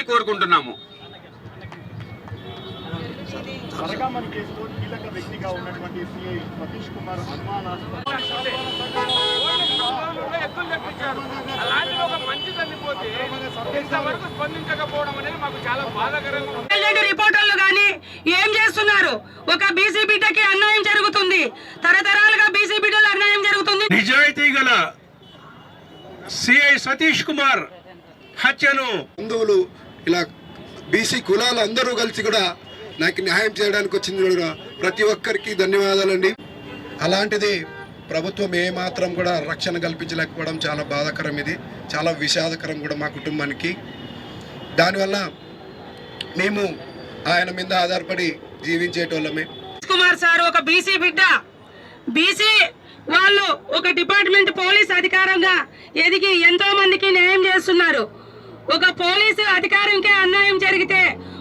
చేయాలని కోరుకుంటున్నాము. ఒక మంచి ఇంతవరకు స్పందించకపోవడం అనేది మాకు చాలా బాధాకరంగా రిపోర్టర్లు కానీ ఏం చేస్తున్నారు? ఒక బీసీ బిడ్డకి అన్యాయం జరుగుతుంది. తరతరాలుగా బీసీ బిడ్డలు అన్యాయం జరుగుతుంది. నిజాయితీ గల సిఐ సతీష్ కుమార్ హత్యను బంధువులు ఇలా బీసీ కులాలు అందరూ కలిసి కూడా నాకు న్యాయం చేయడానికి వచ్చింది కూడా ప్రతి ఒక్కరికి ధన్యవాదాలండి. అలాంటిది ప్రభుత్వం ఏమాత్రం కూడా రక్షణ కల్పించలేకపోవడం చాలా బాధాకరం ఇది. చాలా విషాదకరం కూడా మా కుటుంబానికి. దానివల్ల మేము ఆయన మీద ఆధారపడి జీవించేటోళ్ళమే. కుమార్ సార్ ఒక బీసీ బిడ్డ. బీసీ వాళ్ళు ఒక డిపార్ట్మెంట్ పోలీస్ అధికారంగా ఎదిగి ఎంతో మందికి న్యాయం చేస్తున్నారు. ఒక పోలీసు అధికారంకే అన్యాయం జరిగితే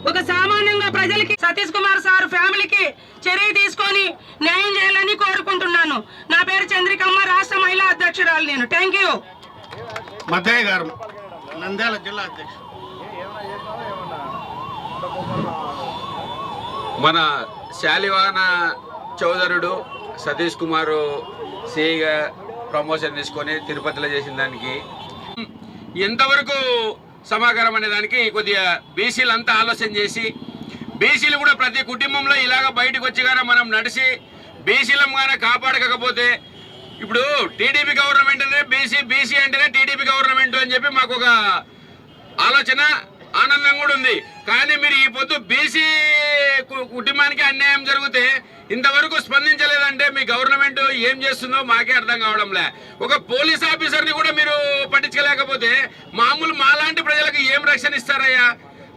ఒక సామాన్యంగా ప్రజలకి సతీష్ కుమార్ సార్ ఫ్యామిలీకి చర్య తీసుకొని న్యాయం చేయాలని కోరుకుంటున్నాను. నా పేరు చంద్రికమ్మ రాష్ట్ర మహిళా అధ్యక్షురాలు నేను. థ్యాంక్ యూ మద్దయ్య గారు నంద్యాల జిల్లా అధ్యక్షుడు. మన శాలివాన చౌదరుడు సతీష్ కుమారు సిఐగా ప్రమోషన్ తీసుకొని తిరుపతిలో చేసిన దానికి. ఎంతవరకు సమాకారం అనే దానికి కొద్దిగా బీసీలు అంతా ఆలోచన చేసి బీసీలు కూడా ప్రతి కుటుంబంలో ఇలాగ బయటకు వచ్చి కానీ మనం నడిచి బీసీలం కానీ కాపాడకపోతే ఇప్పుడు టీడీపీ గవర్నమెంట్ అంటే బీసీ బీసీ అంటేనే టీడీపీ గవర్నమెంట్ అని చెప్పి మాకు ఒక ఆలోచన ఆనందం కూడా ఉంది. కానీ మీరు ఈ పొద్దు బీసీ కుటుంబానికి అన్యాయం జరిగితే ఇంతవరకు స్పందించలేదంటే మీ గవర్నమెంట్ ఏం చేస్తుందో మాకే అర్థం కావడంలే. ఒక పోలీస్ ఆఫీసర్ని కూడా మీరు పట్టించలేకపోతే ప్రొటెక్షన్ ఇస్తారయ్యా.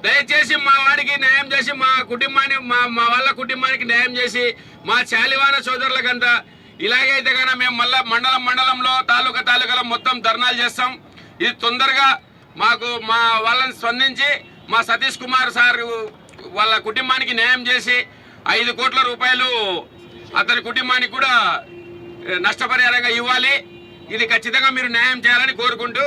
దయచేసి మా వాడికి న్యాయం చేసి మా కుటుంబాన్ని మా మా వాళ్ళ కుటుంబానికి న్యాయం చేసి మా చాలివాన సోదరులకంతా ఇలాగైతే కన్నా మేము మళ్ళీ మండలం మండలంలో తాలూకా తాలూకాలో మొత్తం ధర్నాలు చేస్తాం. ఇది తొందరగా మాకు మా వాళ్ళని స్పందించి మా సతీష్ కుమార్ సార్ వాళ్ళ కుటుంబానికి న్యాయం చేసి ఐదు కోట్ల రూపాయలు అతని కుటుంబానికి కూడా నష్టపరిహారంగా ఇవ్వాలి. ఇది ఖచ్చితంగా మీరు న్యాయం చేయాలని కోరుకుంటూ